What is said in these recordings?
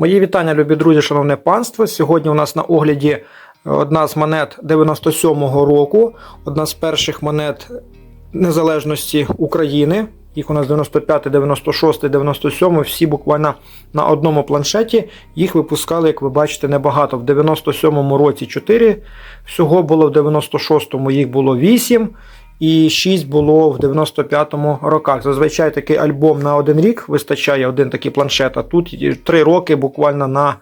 Мої вітання, любі друзі, шановне панство. Сьогодні у нас на огляді одна з монет 97-го року, одна з перших монет незалежності України. Їх у нас 95, 96, 97, всі буквально на одному планшеті. Їх випускали, як ви бачите, небагато. В 97-му році 4, всього було в 96-му їх було 8 і 6 було в 95-му роках. Зазвичай такий альбом на один рік вистачає один такий планшет, а тут 3 роки буквально на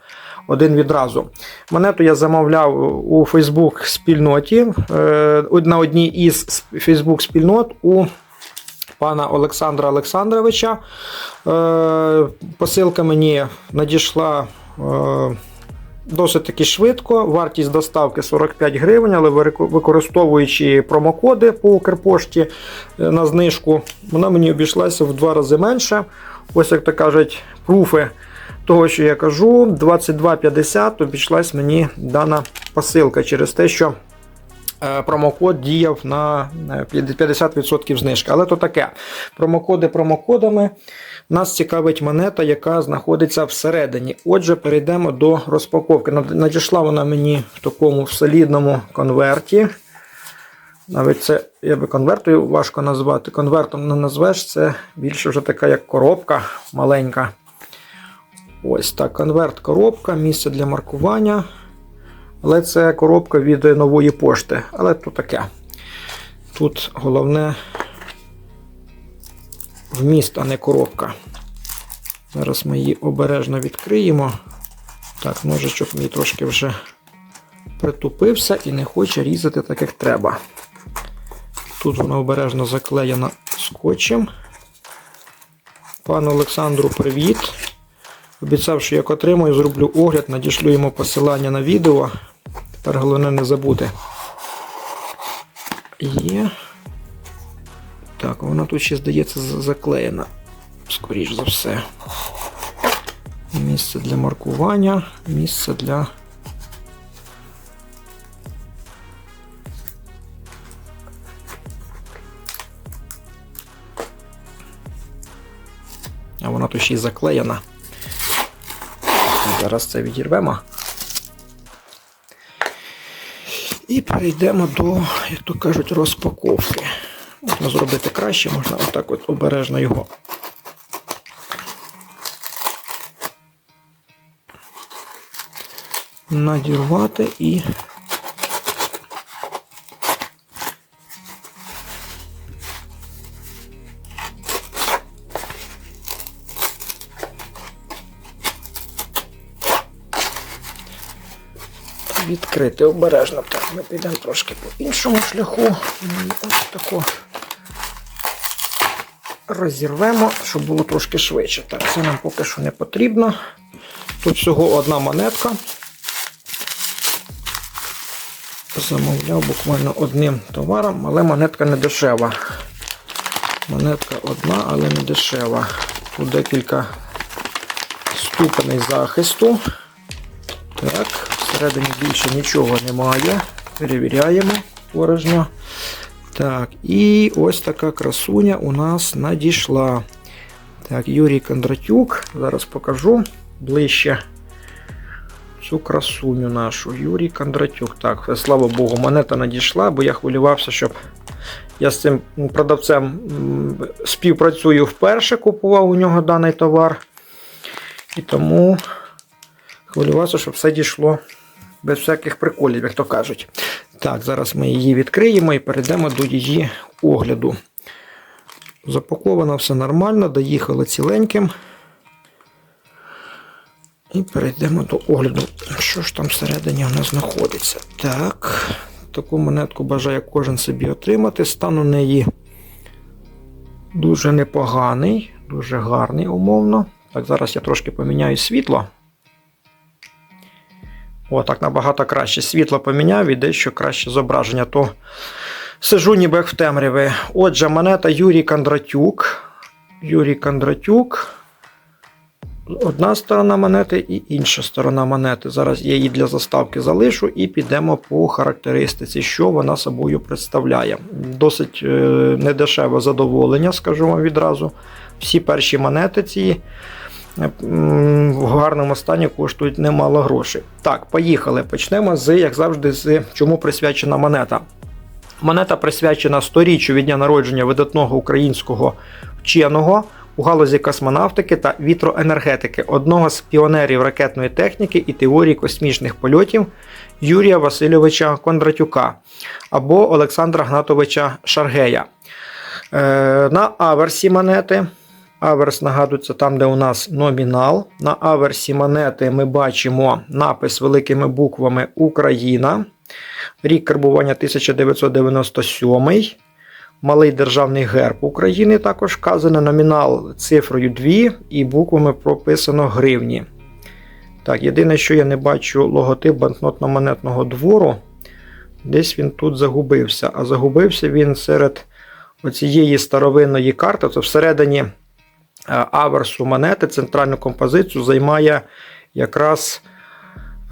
один відразу. Монету я замовляв у Facebook спільноті е, на одній із Facebook спільнот у пана Олександра Олександровича. Е, Посилка мені надійшла. Досить таки швидко, вартість доставки 45 гривень, але використовуючи промокоди по Укрпошті е, на знижку, вона мені обійшлася в два рази менше. Ось, як то кажуть, пруфи того, що я кажу, 22,50 обійшлась мені дана посилка через те, що промокод діяв на 50% знижки. Але то таке. Промокоди промокодами. Нас цікавить монета, яка знаходиться всередині. Отже, перейдемо до розпаковки. Надійшла вона мені в такому солідному конверті. Навіть це, я би конвертою важко назвати. Конвертом не назвеш, це більше вже така як коробка маленька. Ось так, конверт-коробка, місце для маркування. Але це коробка від нової пошти. Але тут таке. Тут головне вміст, а не коробка. Зараз ми її обережно відкриємо. Так, ножичок мій трошки вже притупився і не хоче різати так, як треба. Тут вона обережно заклеєна скотчем. Пану Олександру, привіт. Обіцяв, що як отримаю, зроблю огляд, надішлю йому посилання на відео. Тепер головне не забути. Є. Так, вона тут ще, здається, заклеєна, скоріш за все. Місце для маркування, місце для. А вона тут ще й заклеєна. Зараз це відірвемо. І перейдемо до, як то кажуть, розпаковки. Можна зробити краще, можна отак от обережно його. Надірвати і відкрити обережно. Так, ми підемо трошки по іншому шляху. І ось тако розірвемо, щоб було трошки швидше. Так, це нам поки що не потрібно. Тут всього одна монетка. Замовляв буквально одним товаром, але монетка не дешева. Монетка одна, але не дешева. Тут декілька ступеней захисту. Так, всередині більше нічого немає. Перевіряємо порожньо. Так, і ось така красуня у нас надійшла. Так, Юрій Кондратюк. Зараз покажу ближче цю красуню нашу. Юрій Кондратюк. Так, слава Богу, монета надійшла, бо я хвилювався, щоб я з цим продавцем співпрацюю вперше, купував у нього даний товар. І тому хвилювався, щоб все дійшло без всяких приколів, як то кажуть. Так, зараз ми її відкриємо і перейдемо до її огляду. Запаковано все нормально, доїхало ціленьким. І перейдемо до огляду, що ж там всередині у нас знаходиться. Так, таку монетку бажає кожен собі отримати. Стан у неї дуже непоганий, дуже гарний, умовно. Так, зараз я трошки поміняю світло. О, так набагато краще. Світло поміняв і дещо краще зображення. То сижу ніби як в темряві. Отже, монета Юрій Кондратюк. Юрій Кондратюк. Одна сторона монети і інша сторона монети. Зараз я її для заставки залишу і підемо по характеристиці, що вона собою представляє. Досить е, недешеве задоволення, скажу вам відразу. Всі перші монети ці в гарному стані коштують немало грошей. Так, поїхали. Почнемо з, як завжди, з чому присвячена монета. Монета присвячена сторіччю від дня народження видатного українського вченого у галузі космонавтики та вітроенергетики, одного з піонерів ракетної техніки і теорії космічних польотів Юрія Васильовича Кондратюка або Олександра Гнатовича Шаргея. Е, на аверсі монети. Аверс нагадується там, де у нас номінал. На аверсі монети ми бачимо напис великими буквами Україна. Рік карбування 1997. Малий державний герб України також вказано. Номінал цифрою 2 і буквами прописано гривні. Так, єдине, що я не бачу логотип банкнотно-монетного двору. Десь він тут загубився. А загубився він серед оцієї старовинної карти. Це всередині аверсу монети центральну композицію займає якраз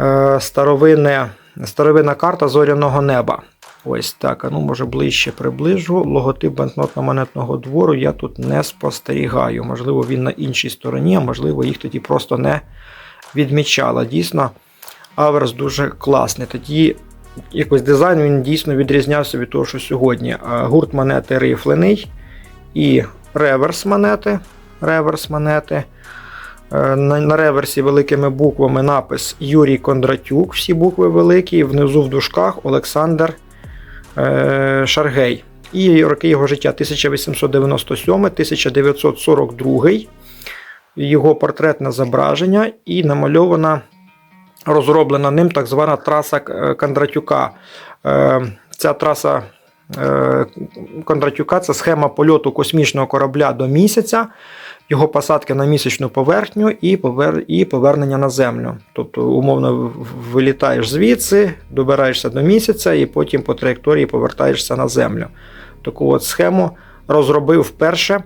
е, старовинне, старовинна карта зоряного неба. Ось так. Ну, може ближче приближу. Логотип банкнотно-монетного двору я тут не спостерігаю. Можливо, він на іншій стороні, а можливо, їх тоді просто не відмічала. Дійсно, аверс дуже класний. Тоді якось дизайн він дійсно відрізнявся від того, що сьогодні. Гурт монети рифлений і реверс монети. Реверс монети. Е, На, реверсі великими буквами напис Юрій Кондратюк, всі букви великі, внизу в дужках Олександр е, Шаргей. І роки його життя 1897-1942. Його портретне зображення і намальована, розроблена ним так звана траса е, Кондратюка. Ця траса Кондратюка це схема польоту космічного корабля до місяця, його посадки на місячну поверхню і повер... і повернення на землю. Тобто, умовно, вилітаєш звідси, добираєшся до місяця і потім по траєкторії повертаєшся на землю. Таку от схему розробив вперше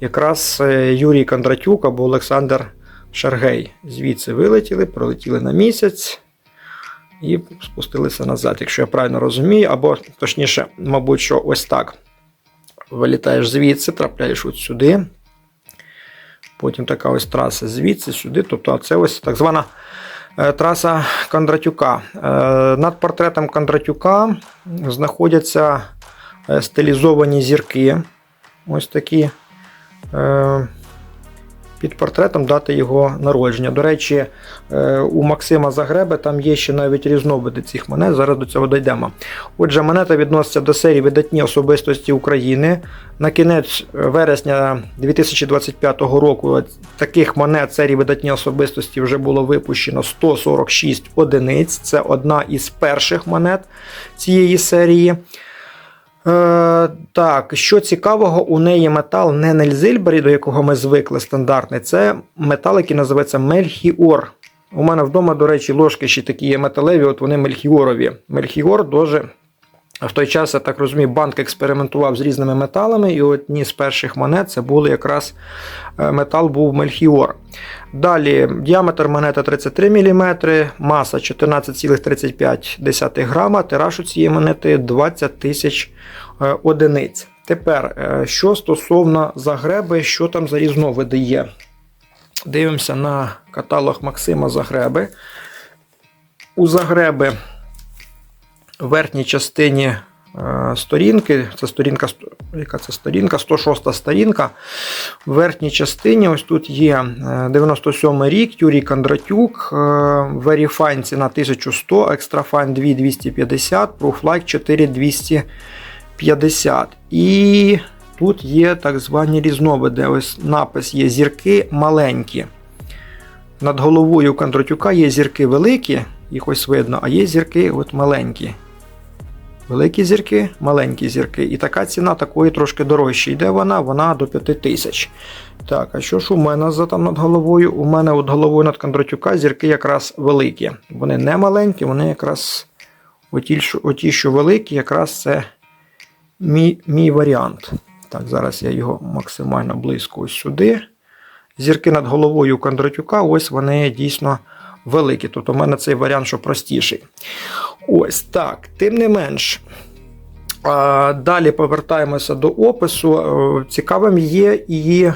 якраз е, Юрій Кондратюк або Олександр Шаргей. Звідси вилетіли, пролетіли на місяць і спустилися назад, якщо я правильно розумію, або точніше, мабуть, що ось так. Вилітаєш звідси, трапляєш от сюди. Потім така ось траса звідси, сюди. Тобто, це ось так звана е, траса Кондратюка. Е, Над портретом Кондратюка знаходяться е, стилізовані зірки. Ось такі. Під портретом дати його народження. До речі, е, у Максима Загреби там є ще навіть різновиди цих монет. Зараз до цього дійдемо. Отже, монета відноситься до серії видатні особистості України. На кінець вересня 2025 року таких монет серії видатні особистості вже було випущено 146 одиниць. Це одна із перших монет цієї серії. Е, так, що цікавого, у неї метал не Нельзильбері, до якого ми звикли стандартний, це метал, який називається Мельхіор. У мене вдома, до речі, ложки ще такі є металеві, от вони мельхіорові. Мельхіор дуже. В той час, я так розумію, банк експериментував з різними металами, і одні з перших монет це були якраз е, метал був Мельхіор. Далі діаметр монети 33 мм, маса 14,35 грама, тираж у цієї монети 20 тисяч е, одиниць. Тепер, е, що стосовно Загреби, що там за різновиди є? Дивимося на каталог Максима Загреби. У Загреби в верхній частині е, сторінки, це сторінка, яка це сторінка, 106 сторінка. В верхній частині ось тут є е, 97 рік, Юрій Кондратюк, е, Verifine ціна 1100, Extrafine 2250, Prooflike 4250. І тут є так звані різновиди. Ось напис є зірки маленькі. Над головою Кондратюка є зірки великі, їх ось видно, а є зірки от маленькі. Великі зірки, маленькі зірки. І така ціна такої трошки дорожче. Йде вона, вона до 5 тисяч. Так, а що ж у мене за там над головою? У мене от головою над Кондратюка зірки якраз великі. Вони не маленькі, вони якраз оті, що, оті, що великі, якраз це мій, мій варіант. Так, зараз я його максимально близько ось сюди. Зірки над головою Кондратюка, ось вони дійсно великі. Тобто у мене цей варіант, що простіший. Ось так. Тим не менш. Далі повертаємося до опису. Е, Цікавим є і е,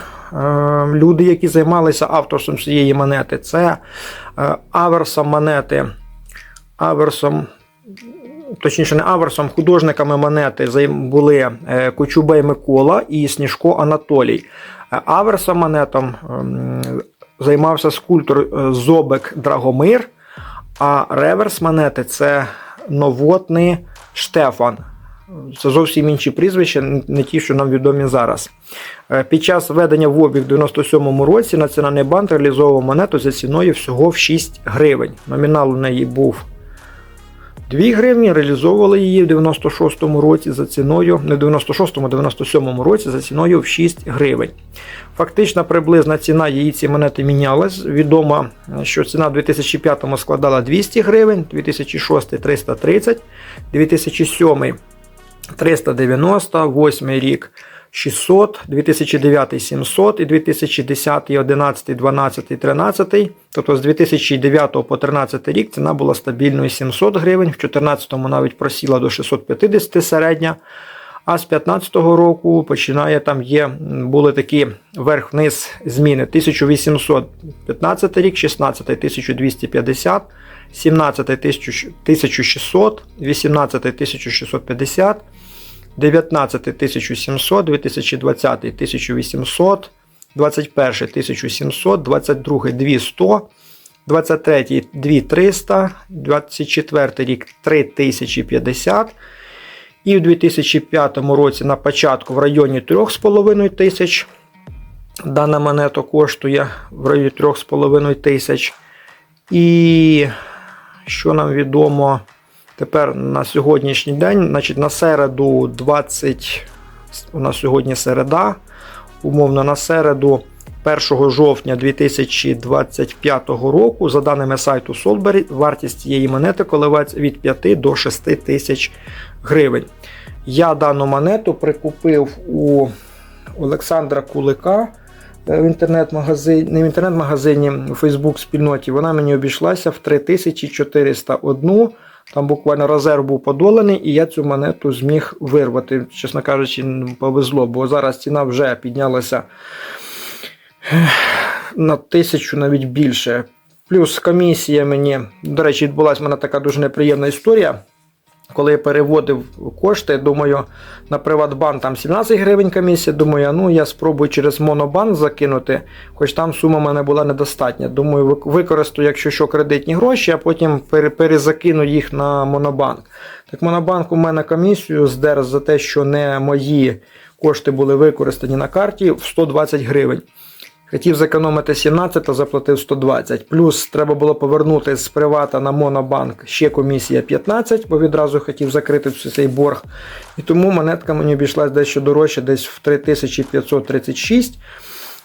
люди, які займалися авторством цієї монети. Це е, аверсом монети. Аверсом, точніше, не аверсом, художниками монети були Кочубей Микола і Сніжко Анатолій. Аверсом монетом ем, займався скульптор е, Зобек Драгомир, а реверс монети це новотний Штефан. Це зовсім інші прізвища, не ті, що нам відомі зараз. Е, Під час введення в обіг в 97-му році Національний банк реалізовував монету за ціною всього в 6 гривень. Номінал у неї був 2 гривні, реалізовували її в 96-му році за ціною, не в 96-му, 97-му році за ціною в 6 гривень. Фактична приблизна ціна її цієї монети мінялась. Відомо, що ціна в 2005-му складала 200 гривень, 2006 330, 2007 390, 8 рік 600, 2009 700 і 2010, 11, 12, 13. Тобто з 2009 по 2013 рік ціна була стабільною 700 гривень, в 2014 навіть просіла до 650 середня. А з 2015 року починає там є, були такі верх-вниз зміни. 1815 рік, 16 1250, 17 1600, 18 1650, 19 1700, 2020 1800, 21 1700, 22 200, 23 2300, 24 рік 3050. І в 2005 році на початку в районі 3,5 тисяч. Дана монета коштує в районі 3,5 тисяч. І що нам відомо тепер на сьогоднішній день, значить на середу 20, у нас сьогодні середа, умовно на середу 1 жовтня 2025 року, за даними сайту Solberry, вартість цієї монети коливається від 5 до 6 тисяч гривень. Я дану монету прикупив у Олександра Кулика е, в інтернет-магазині, не в інтернет-магазині, у Фейсбук спільноті. Вона мені обійшлася в 3401. Там буквально резерв був подолений, і я цю монету зміг вирвати. Чесно кажучи, повезло, бо зараз ціна вже піднялася на тисячу навіть більше. Плюс комісія мені, до речі, відбулася в мене така дуже неприємна історія. Коли я переводив кошти, думаю, на Приватбанк там 17 гривень комісія. Думаю, ну я спробую через Монобанк закинути, хоч там сума в мене була недостатня. Думаю, вик- використаю, якщо що, кредитні гроші, а потім перезакину їх на Монобанк. Так Монобанк у мене комісію здер за те, що не мої кошти були використані на карті в 120 гривень. Хотів зекономити 17, то заплатив 120. Плюс треба було повернути з привата на Монобанк ще комісія 15, бо відразу хотів закрити цей борг. І тому монетка мені обійшлась дещо дорожче, десь в 3536.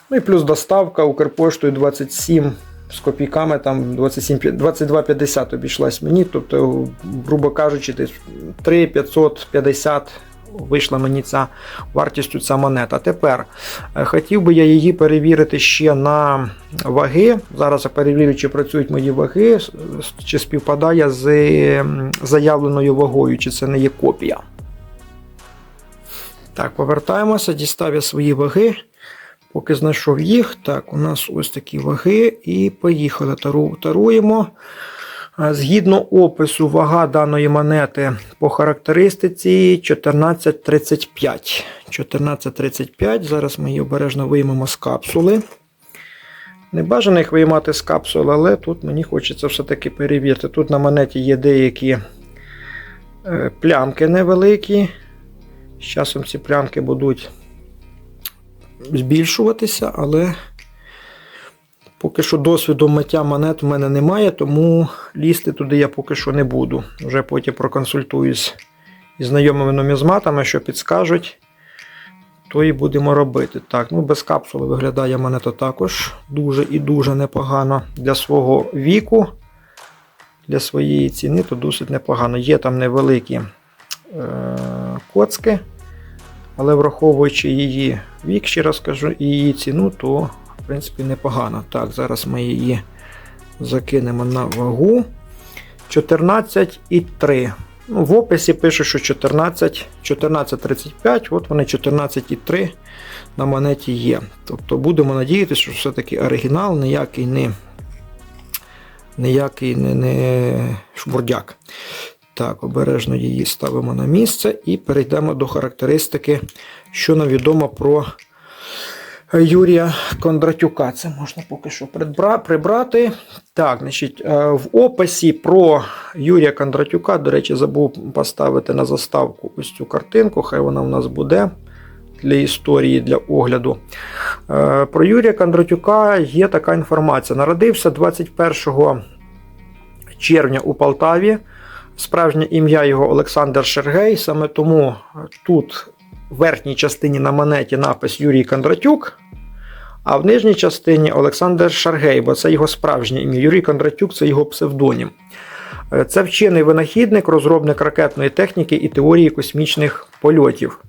Ну і плюс доставка Укрпоштою 27 з копійками, там 27, 22,50 обійшлась мені. Тобто, грубо кажучи, десь 3,550 вийшла мені ця вартістю ця монета. Тепер е, хотів би я її перевірити ще на ваги. Зараз я перевірю, чи працюють мої ваги, чи співпадає з заявленою вагою, чи це не є копія. Так, повертаємося, дістав я свої ваги. Поки знайшов їх, так, у нас ось такі ваги, і поїхали. Тару, таруємо. Згідно опису, вага даної монети по характеристиці 1435. 1435. Зараз ми її обережно виймемо з капсули. Не бажано їх виймати з капсули, але тут мені хочеться все-таки перевірити. Тут на монеті є деякі е, плямки невеликі. З часом ці плямки будуть збільшуватися, але поки що досвіду миття монет в мене немає, тому лізти туди я поки що не буду. Вже потім проконсультуюсь із знайомими нумізматами, що підскажуть, то і будемо робити. Так, ну без капсули виглядає монета також дуже і дуже непогано для свого віку. Для своєї ціни то досить непогано. Є там невеликі е- коцки, але враховуючи її вік, ще раз кажу, і її ціну, то принципі непогано. Так, зараз ми її закинемо на вагу. 14,3. Ну, в описі пише, що 14, 14.35, от вони 14,3 на монеті є. Тобто будемо надіятися, що все-таки оригінал ніякий не ніякий не, не шмурдяк. Так, обережно її ставимо на місце і перейдемо до характеристики, що нам відомо про Юрія Кондратюка. Це можна поки що прибрати. Так, значить, е, в описі про Юрія Кондратюка, до речі, забув поставити на заставку ось цю картинку, хай вона в нас буде для історії, для огляду. Е, Про Юрія Кондратюка є така інформація. Народився 21 червня у Полтаві. Справжнє ім'я його Олександр Шергей. Саме тому тут в верхній частині на монеті напис Юрій Кондратюк, а в нижній частині Олександр Шаргей, бо це його справжнє ім'я. Юрій Кондратюк це його псевдонім. Е, Це вчений винахідник, розробник ракетної техніки і теорії космічних польотів.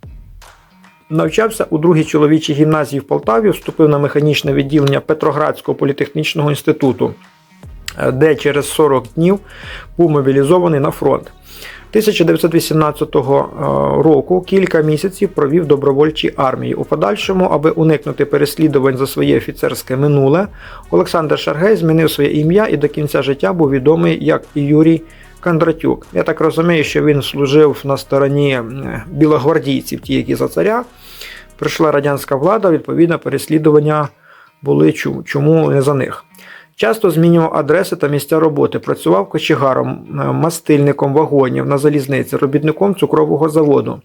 Навчався у другій чоловічій гімназії в Полтаві, вступив на механічне відділення Петроградського політехнічного інституту, де через 40 днів був мобілізований на фронт. 1918 року кілька місяців провів добровольчій армії. У подальшому, аби уникнути переслідувань за своє офіцерське минуле, Олександр Шаргей змінив своє ім'я і до кінця життя був відомий як Юрій Кондратюк. Я так розумію, що він служив на стороні е, білогвардійців, ті, які за царя. Прийшла радянська влада, відповідно, переслідування були чому не за них. Часто змінював адреси та місця роботи, працював кочегаром, е, мастильником вагонів на залізниці, робітником цукрового заводу.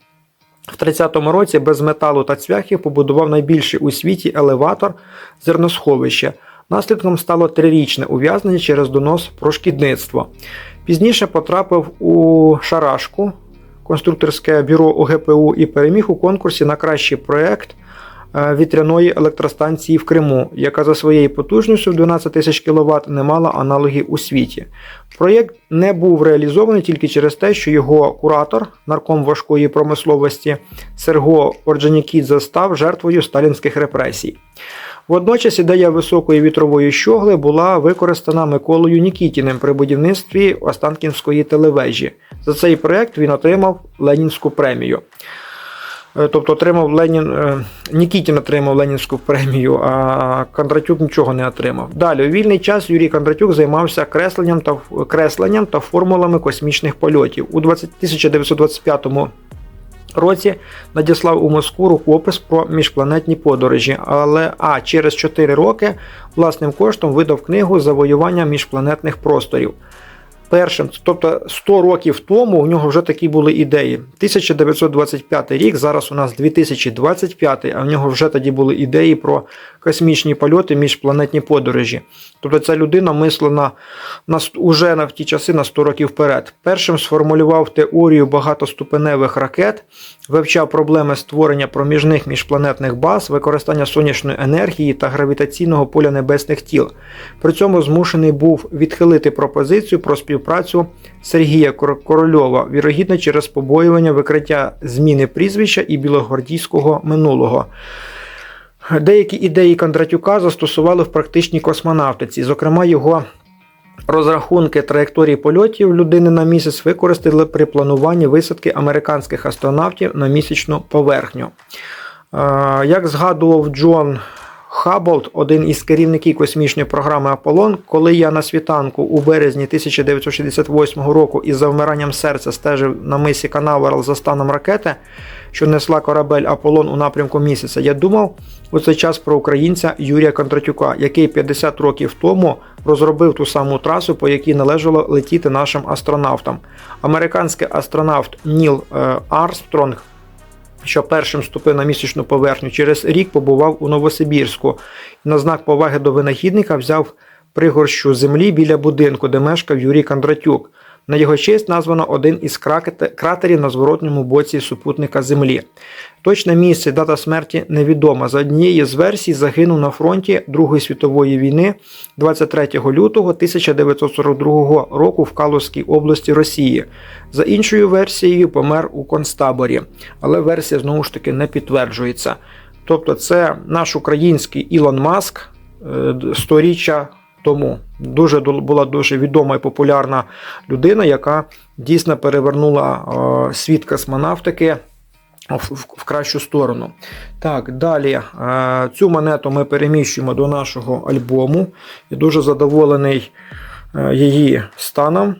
В 30-му році без металу та цвяхів побудував найбільший у світі елеватор зерносховища. Наслідком стало трирічне ув'язнення через донос про шкідництво. Пізніше потрапив у Шарашку, конструкторське бюро ОГПУ і переміг у конкурсі на кращий проект е, вітряної електростанції в Криму, яка за своєю потужністю в 12 тисяч кВт не мала аналогів у світі. Проєкт не був реалізований тільки через те, що його куратор, нарком важкої промисловості Серго Орджонікідзе став жертвою сталінських репресій. Водночас ідея високої вітрової щогли була використана Миколою Нікітіним при будівництві Останкінської телевежі. За цей проект він отримав Ленінську премію. Е, Тобто отримав Ленін, е, Нікітін отримав Ленінську премію, а Кондратюк нічого не отримав. Далі, у вільний час Юрій Кондратюк займався кресленням та, кресленням та формулами космічних польотів. У 20, 1925 році надіслав у Москву рукопис про міжпланетні подорожі, але а через 4 роки власним коштом видав книгу Завоювання міжпланетних просторів. Першим, тобто 100 років тому, у нього вже такі були ідеї. 1925 рік, зараз у нас 2025, а в нього вже тоді були ідеї про космічні польоти, міжпланетні подорожі. Тобто ця людина мислена на, уже в ті часи на 100 років вперед. Першим сформулював теорію багатоступеневих ракет, вивчав проблеми створення проміжних міжпланетних баз, використання сонячної енергії та гравітаційного поля небесних тіл. При цьому змушений був відхилити пропозицію про співпрацю Сергія Кор- Корольова, вірогідно через побоювання викриття зміни прізвища і білогвардійського минулого. Деякі ідеї Кондратюка застосували в практичній космонавтиці, зокрема його розрахунки траєкторії польотів людини на місяць використали при плануванні висадки американських астронавтів на місячну поверхню. Е, Як згадував Джон Хабблд, один із керівників космічної програми Аполлон, коли я на світанку у березні 1968 року із завмиранням серця стежив на мисі Канаверал за станом ракети, що несла корабель Аполлон у напрямку місяця, я думав у цей час про українця Юрія Кондратюка, який 50 років тому розробив ту саму трасу, по якій належало летіти нашим астронавтам. Американський астронавт Ніл е, Армстронг що першим ступив на місячну поверхню, через рік побував у Новосибірську на знак поваги до винахідника взяв пригорщу землі біля будинку, де мешкав Юрій Кондратюк. На його честь названо один із кратерів на зворотньому боці супутника Землі. Точне місце дата смерті невідома. За однією з версій загинув на фронті Другої світової війни 23 лютого 1942 року в Калузькій області Росії. За іншою версією, помер у концтаборі, але версія знову ж таки не підтверджується. Тобто, це наш український Ілон Маск е, сторіччя тому. Дуже була дуже відома і популярна людина, яка дійсно перевернула е, світ космонавтики в, кращу сторону. Так, далі е, цю монету ми переміщуємо до нашого альбому. І дуже задоволений е, її станом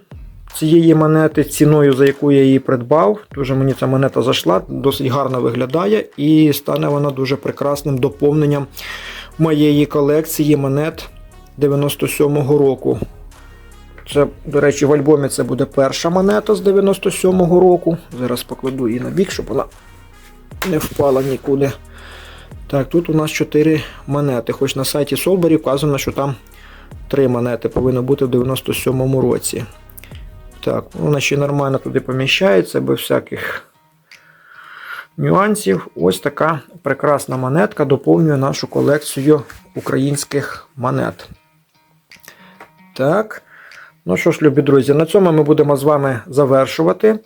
цієї монети, ціною, за яку я її придбав. Дуже мені ця монета зайшла, досить гарно виглядає, і стане вона дуже прекрасним доповненням моєї колекції монет 97-го року. Це, до речі, в альбомі це буде перша монета з 97-го року. Зараз покладу її на бік, щоб вона не впала нікуди. Так, тут у нас 4 монети. Хоч на сайті Solberry вказано, що там 3 монети повинно бути в 97-му році. Так, вона ще нормально туди поміщається, без всяких нюансів. Ось така прекрасна монетка доповнює нашу колекцію українських монет. Так. Ну що ж, любі друзі, на цьому ми будемо з вами завершувати.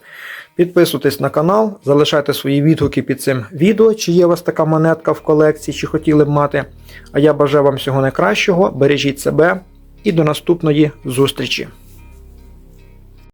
Підписуйтесь на канал, залишайте свої відгуки під цим відео, чи є у вас така монетка в колекції, чи хотіли б мати. А я бажаю вам всього найкращого, бережіть себе і до наступної зустрічі!